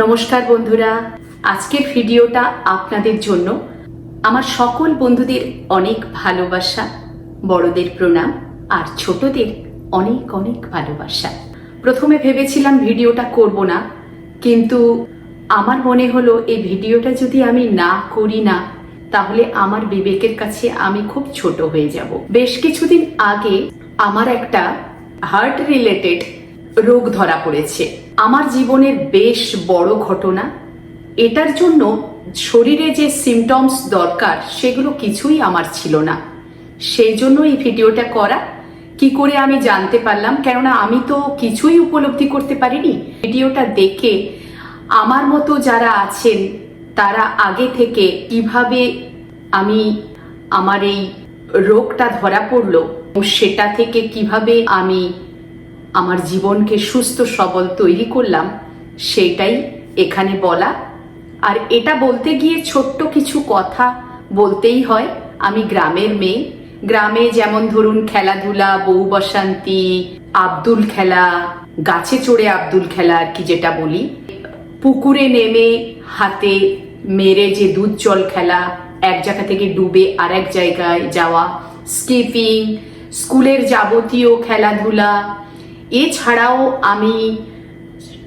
নমস্কার বন্ধুরা। আজকের ভিডিওটা আপনাদের জন্য। আমার সকল বন্ধুদের অনেক ভালোবাসা, বড়দের প্রণাম আর ছোটদের অনেক অনেক ভালোবাসা। প্রথমে ভেবেছিলাম ভিডিওটা করব না, কিন্তু আমার মনে হলো এই ভিডিওটা যদি আমি না করি না, তাহলে আমার বিবেকের কাছে আমি খুব ছোট হয়ে যাব। বেশ কিছুদিন আগে আমার একটা হার্ট রিলেটেড রোগ ধরা পড়েছে। আমার জীবনের বেশ বড় ঘটনা, এটার জন্য শরীরে যে সিমটমস দরকার, সেগুলো কিছুই আমার ছিল না। সেই জন্য এই ভিডিওটা করা। কি করে আমি জানতে পারলাম, কেননা আমি তো কিছুই উপলব্ধি করতে পারিনি। ভিডিওটা দেখে আমার মতো যারা আছেন, তারা আগে থেকে কীভাবে আমি আমার এই রোগটা ধরা পড়ল, সেটা থেকে কীভাবে আমি আমার জীবনকে সুস্থ, সবল তৈরি করলাম সেটাই এখানে বলা। আর এটা বলতে গিয়ে ছোট্ট কিছু কথা বলতেই হয়, আমি গ্রামের মেয়ে। গ্রামে যেমন ধরুন খেলাধুলা, বউ বসান্তি, আব্দুল খেলা, গাছে চড়ে আব্দুল খেলা আর কি যেটা বলি। পুকুরে নেমে হাতে মেরে যে দুধ জল খেলা, এক জায়গা থেকে ডুবে আর এক জায়গায় যাওয়া, স্কিপিং, স্কুলের যাবতীয় খেলাধুলা এছাড়াও আমি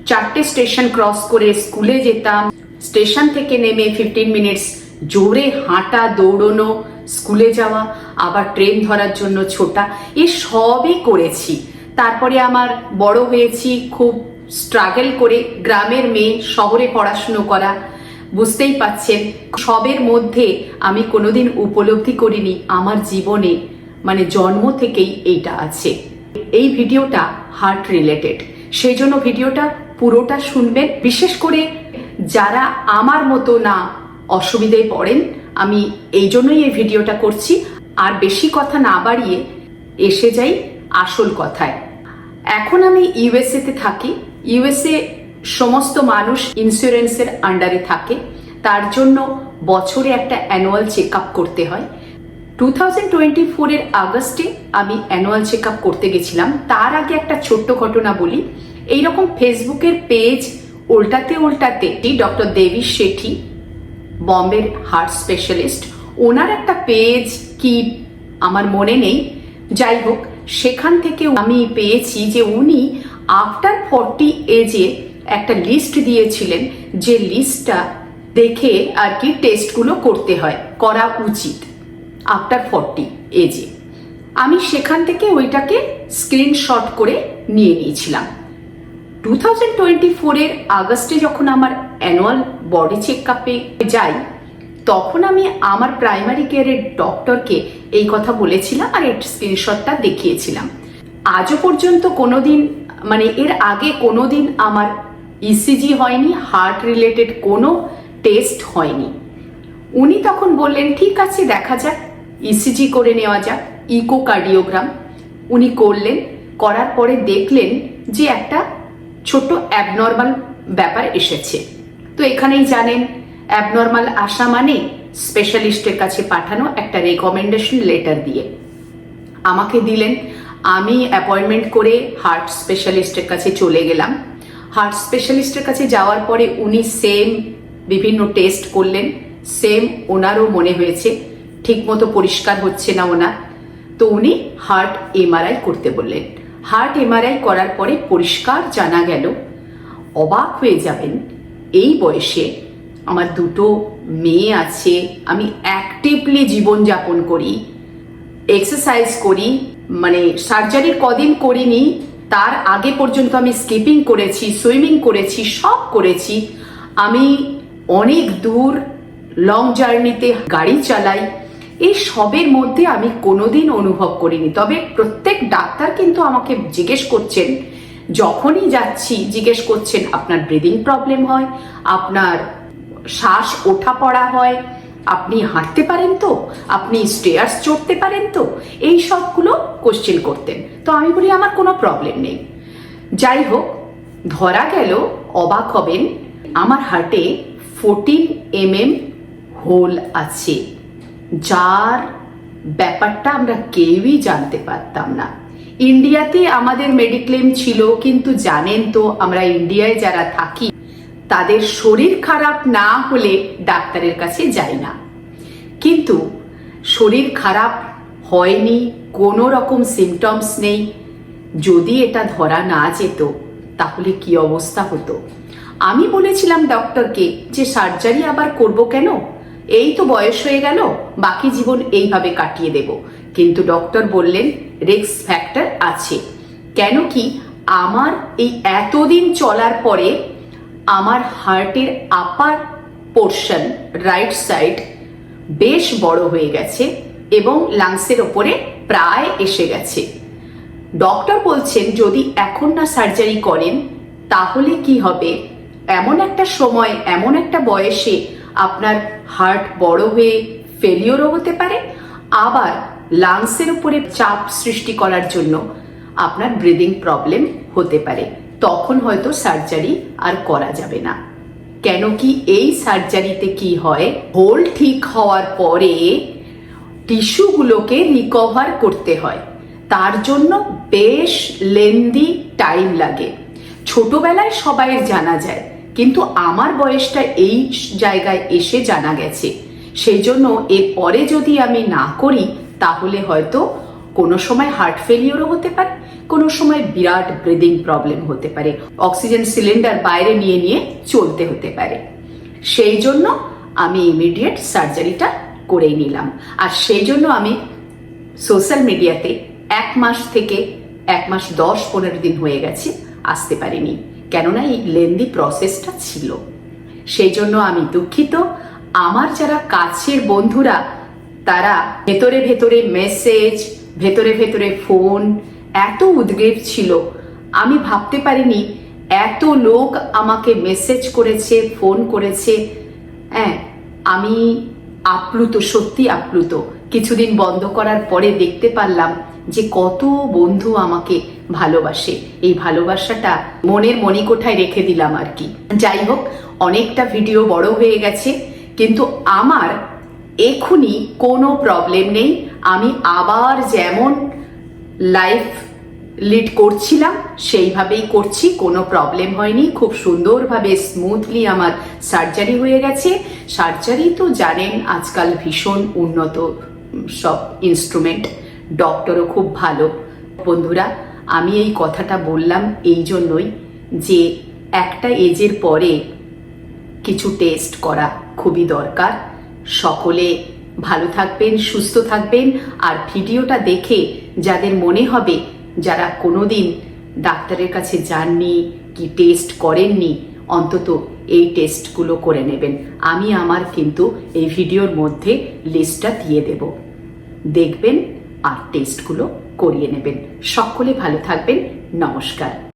চারটে স্টেশন ক্রস করে স্কুলে যেতাম। স্টেশন থেকে নেমে ফিফটিন মিনিটস জোরে হাঁটা, দৌড়নো, স্কুলে যাওয়া, আবার ট্রেন ধরার জন্য ছোটা, এ সবই করেছি। তারপরে আমার বড় হয়েছি, খুব স্ট্রাগল করে গ্রামের মেয়ে, শহরে পড়াশুনো করা, বুঝতেই পাচ্ছেন, সবের মধ্যে আমি কোনোদিন উপলব্ধি করিনি, আমার জীবনে মানে জন্ম থেকেই এইটা আছে। এই ভিডিওটা হার্ট রিলেটেড সেই জন্য ভিডিওটা পুরোটা শুনবেন। বিশেষ করে যারা আমার মতো না অসুবিধায় পড়েন, আমি এই জন্যই এই ভিডিওটা করছি। আর বেশি কথা না বাড়িয়ে এসে যাই আসল কথায়। এখন আমি ইউএসএ তে থাকি। ইউএসএ সমস্ত মানুষ ইন্স্যুরেন্সের আন্ডারে থাকে। তার জন্য বছরে একটা অ্যানুয়াল চেক করতে হয়। টু থাউজেন্ড টোয়েন্টি ফোরের আগস্টে আমি অ্যানুয়াল চেক আপ করতে গেছিলাম। তার আগে একটা ছোট্ট ঘটনা বলি। এইরকম ফেসবুকের পেজ উল্টাতে উল্টাতে ডক্টর দেবী শেঠি, বম্বের হার্ট স্পেশালিস্ট ওনার একটা পেজ কি আমার মনে নেই। যাই হোক, সেখান থেকে আমি পেয়েছি যে উনি আফটার ফর্টি এজে একটা লিস্ট দিয়েছিলেন, যে লিস্টটা দেখে আর কি টেস্টগুলো করতে হয়, করা উচিত। আফটার ফর্টি এজে আমি সেখান থেকে ওইটাকে স্ক্রিনশট করে নিয়ে নিয়েছিলাম। টু থাউজেন্ড টোয়েন্টি ফোরের আগস্টে যখন আমার অ্যানুয়াল বডি চেক আপে যাই, তখন আমি আমার প্রাইমারি কেয়ারের ডক্টরকে এই কথা বলেছিলাম আর এর স্ক্রিনশটটা দেখিয়েছিলাম। আজও পর্যন্ত কোনোদিন মানে এর আগে কোনো দিন আমার ইসিজি হয়নি হার্ট রিলেটেড কোনো টেস্ট হয়নি। উনি তখন বললেন, ঠিক আছে, দেখা যাক। ইসিজি করে নেওয়া যাক ইকোকার্ডিওগ্রাম উনি করলেন, করার পরে দেখলেন যে একটা ছোট অ্যাবনর্মাল ব্যাপার এসেছে। তো এখানেই জানেন অ্যাবনর্মাল আসা মানে স্পেশালিস্টের কাছে পাঠানো একটা রেকমেন্ডেশন লেটার দিয়ে। আমাকে দিলেন, আমি অ্যাপয়েন্টমেন্ট করে হার্ট স্পেশালিস্টের কাছে চলে গেলাম। হার্ট স্পেশালিস্টের কাছে যাওয়ার পরে উনি সেম বিভিন্ন টেস্ট করলেন সেম ওনারও মনে হয়েছে। ঠিকমতো পরিষ্কার হচ্ছে না ওনার। তো উনি হার্ট এমআরআই করতে বললেন। হার্ট এমআরআই করার পরে পরিষ্কার জানা গেল, অবাক হয়ে যাবেন, এই বয়সে আমার দুটো মেয়ে আছে, আমি অ্যাক্টিভলি জীবনযাপন করি এক্সারসাইজ করি মানে সার্জারির কদিন করিনি, তার আগে পর্যন্ত আমি স্কিপিং করেছি সুইমিং করেছি, সব করেছি। আমি অনেক দূর লং জার্নিতে গাড়ি চালাই এই সবের মধ্যে আমি কোনোদিন অনুভব করিনি। তবে প্রত্যেক ডাক্তার কিন্তু আমাকে জিজ্ঞেস করছেন, যখনই যাচ্ছি, জিজ্ঞেস করছেন, আপনার ব্রিদিং প্রবলেম হয়, আপনার শ্বাস ওঠা পড়া হয়, আপনি হাঁটতে পারেন তো, আপনি স্টেয়ার্স চড়তে পারেন তো? এই সবগুলো কোশ্চেন করতেন। তো আমি বলি, আমার কোনো প্রবলেম নেই। যাই হোক, ধরা গেল, অবাক হবেন, আমার হার্টে ফোরটিন এম এম হোল আছে। যার ব্যাপারটা আমরা কেউই জানতে পারতাম না। ইন্ডিয়াতে আমাদের মেডিক্লেম ছিল, কিন্তু জানেন তো, আমরা ইন্ডিয়ায় যারা থাকি, তাদের শরীর খারাপ না হলে ডাক্তারের কাছে যায় না। কিন্তু শরীর খারাপ হয়নি, কোনো রকম সিমটমস নেই। যদি এটা ধরা না যেত, তাহলে কি অবস্থা হতো? আমি বলেছিলাম ডক্টরকে যে সার্জারি আবার করব কেন? এই তো বয়স হয়ে গেল, বাকি জীবন এইভাবে কাটিয়ে দেব। কিন্তু ডক্টর বললেন রিস্ক ফ্যাক্টর আছে। কেন কি আমার এই এতদিন চলার পরে আমার হার্টের আপার পোর্শন রাইট সাইড বেশ বড় হয়ে গেছে এবং লাংসের ওপরে প্রায় এসে গেছে। ডক্টর বলছেন, যদি এখন না সার্জারি করেন, তাহলে কি হবে? এমন একটা সময়, এমন একটা বয়সে আপনার হার্ট বড় হয়ে ফেলিওরও হতে পারে, আবার লাংসের উপরে চাপ সৃষ্টি করার জন্য আপনার ব্রিদিং প্রবলেম হতে পারে। তখন হয়তো সার্জারি আর করা যাবে না। কেন কি এই সার্জারিতে কি হয়? হোল ঠিক হওয়ার পরে টিস্যুগুলোকে রিকভার করতে হয়। তার জন্য বেশ লেন্দি টাইম লাগে। ছোটবেলায় সবাই জানা যায় কিন্তু আমার বয়সটা এই জায়গায় এসে জানা গেছে। সেই জন্য এর পরে যদি আমি না করি, তাহলে হয়তো কোনো সময় হার্ট ফেলিওরও হতে পারে, কোনো সময় বিরাট ব্রিদিং প্রবলেম হতে পারে অক্সিজেন সিলিন্ডার বাইরে নিয়ে নিয়ে চলতে হতে পারে। সেই জন্য আমি ইমিডিয়েট সার্জারিটা করেই নিলাম। আর সেই জন্য আমি সোশ্যাল মিডিয়াতে এক মাস থেকে এক মাস দশ পনেরো দিন হয়ে গেছে, আসতে পারিনি। কেননা এই লেন্দি প্রসেসটা ছিল। সেই জন্য আমি দুঃখিত। আমার যারা কাছের বন্ধুরা, তারা ভেতরে ভেতরে মেসেজ ভেতরে ভেতরে ফোন এত উদ্গ্রীব ছিল। আমি ভাবতে পারিনি, এত লোক আমাকে মেসেজ করেছে ফোন করেছে। হ্যাঁ আমি আপ্লুত, সত্যি আপ্লুত। কিছুদিন বন্ধ করার পরে দেখতে পারলাম যে কত বন্ধু আমাকে ভালোবাসে। এই ভালোবাসাটা মনের মণিকোঠায় রেখে দিলাম আর কি। যাই হোক, অনেকটা ভিডিও বড় হয়ে গেছে, কিন্তু আমার এখুনি কোনো প্রবলেম নেই। আমি আবার যেমন লাইফ লিড করছিলাম, সেইভাবেই করছি, কোনো প্রবলেম হয়নি। খুব সুন্দরভাবে স্মুথলি আমার সার্জারি হয়ে গেছে। সার্জারি তো জানেন, আজকাল ভীষণ উন্নত সব ইনস্ট্রুমেন্ট ডক্টরও খুব ভালো। বন্ধুরা আমি এই কথাটা বললাম এই জন্যই যে একটা এজের পরে কিছু টেস্ট করা খুবই দরকার। সকলে ভালো থাকবেন, সুস্থ থাকবেন, আর ভিডিওটা দেখে যাদের মনে হবে যারা কোনোদিন ডাক্তারের কাছে যাননি কি টেস্ট করেননি, অন্তত এই টেস্টগুলো করে নেবেন। আমি আমার কিন্তু এই ভিডিওর মধ্যে লিস্টটা দিয়ে দেব। দেখবেন আর টেস্টগুলো করিয়ে নেবেন। সকলে ভালো থাকবেন। নমস্কার।